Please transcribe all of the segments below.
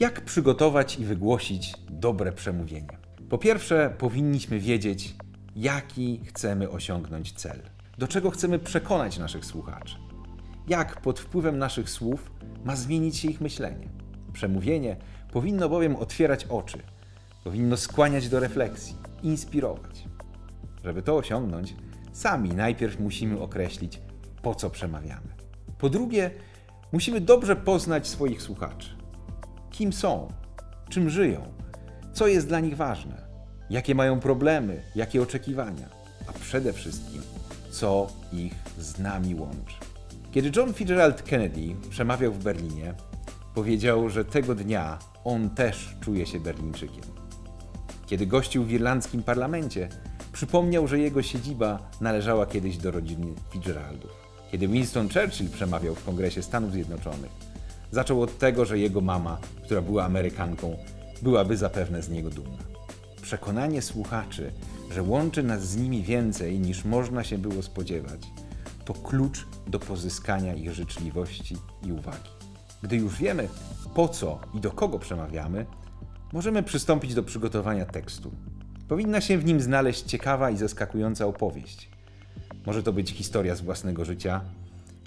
Jak przygotować i wygłosić dobre przemówienie? Po pierwsze, powinniśmy wiedzieć, jaki chcemy osiągnąć cel. Do czego chcemy przekonać naszych słuchaczy? Jak pod wpływem naszych słów ma zmienić się ich myślenie? Przemówienie powinno bowiem otwierać oczy, powinno skłaniać do refleksji, inspirować. Żeby to osiągnąć, sami najpierw musimy określić, po co przemawiamy. Po drugie, musimy dobrze poznać swoich słuchaczy. Kim są, czym żyją, co jest dla nich ważne, jakie mają problemy, jakie oczekiwania, a przede wszystkim, co ich z nami łączy. Kiedy John Fitzgerald Kennedy przemawiał w Berlinie, powiedział, że tego dnia on też czuje się Berlińczykiem. Kiedy gościł w irlandzkim parlamencie, przypomniał, że jego siedziba należała kiedyś do rodziny Fitzgeraldów. Kiedy Winston Churchill przemawiał w Kongresie Stanów Zjednoczonych, zaczął od tego, że jego mama, która była Amerykanką, byłaby zapewne z niego dumna. Przekonanie słuchaczy, że łączy nas z nimi więcej niż można się było spodziewać, to klucz do pozyskania ich życzliwości i uwagi. Gdy już wiemy, po co i do kogo przemawiamy, możemy przystąpić do przygotowania tekstu. Powinna się w nim znaleźć ciekawa i zaskakująca opowieść. Może to być historia z własnego życia,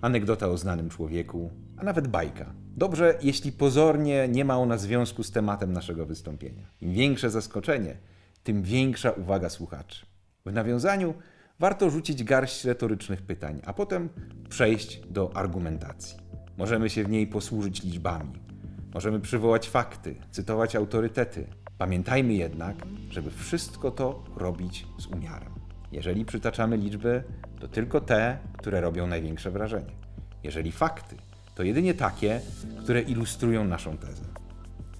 anegdota o znanym człowieku, a nawet bajka. Dobrze, jeśli pozornie nie ma ona związku z tematem naszego wystąpienia. Im większe zaskoczenie, tym większa uwaga słuchaczy. W nawiązaniu warto rzucić garść retorycznych pytań, a potem przejść do argumentacji. Możemy się w niej posłużyć liczbami, możemy przywołać fakty, cytować autorytety. Pamiętajmy jednak, żeby wszystko to robić z umiarem. Jeżeli przytaczamy liczby, to tylko te, które robią największe wrażenie. Jeżeli fakty, to jedynie takie, które ilustrują naszą tezę.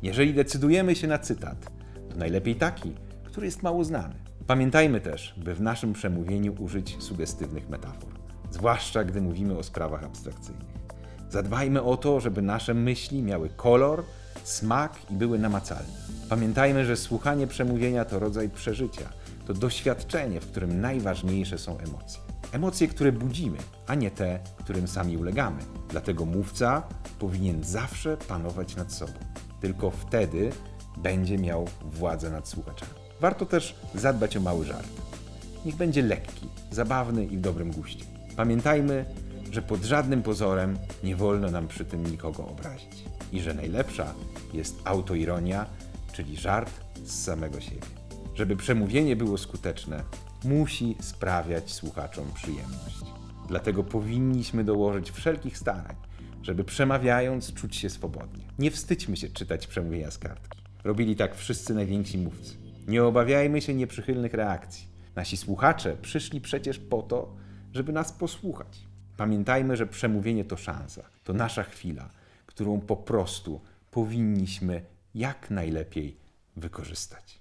Jeżeli decydujemy się na cytat, to najlepiej taki, który jest mało znany. Pamiętajmy też, by w naszym przemówieniu użyć sugestywnych metafor, zwłaszcza gdy mówimy o sprawach abstrakcyjnych. Zadbajmy o to, żeby nasze myśli miały kolor, smak i były namacalne. Pamiętajmy, że słuchanie przemówienia to rodzaj przeżycia, to doświadczenie, w którym najważniejsze są emocje. Emocje, które budzimy, a nie te, którym sami ulegamy. Dlatego mówca powinien zawsze panować nad sobą. Tylko wtedy będzie miał władzę nad słuchaczami. Warto też zadbać o mały żart. Niech będzie lekki, zabawny i w dobrym guście. Pamiętajmy, że pod żadnym pozorem nie wolno nam przy tym nikogo obrazić. I że najlepsza jest autoironia, czyli żart z samego siebie. Żeby przemówienie było skuteczne, musi sprawiać słuchaczom przyjemność. Dlatego powinniśmy dołożyć wszelkich starań, żeby przemawiając czuć się swobodnie. Nie wstydźmy się czytać przemówienia z kartki. Robili tak wszyscy najwięksi mówcy. Nie obawiajmy się nieprzychylnych reakcji. Nasi słuchacze przyszli przecież po to, żeby nas posłuchać. Pamiętajmy, że przemówienie to szansa, to nasza chwila, którą po prostu powinniśmy jak najlepiej wykorzystać.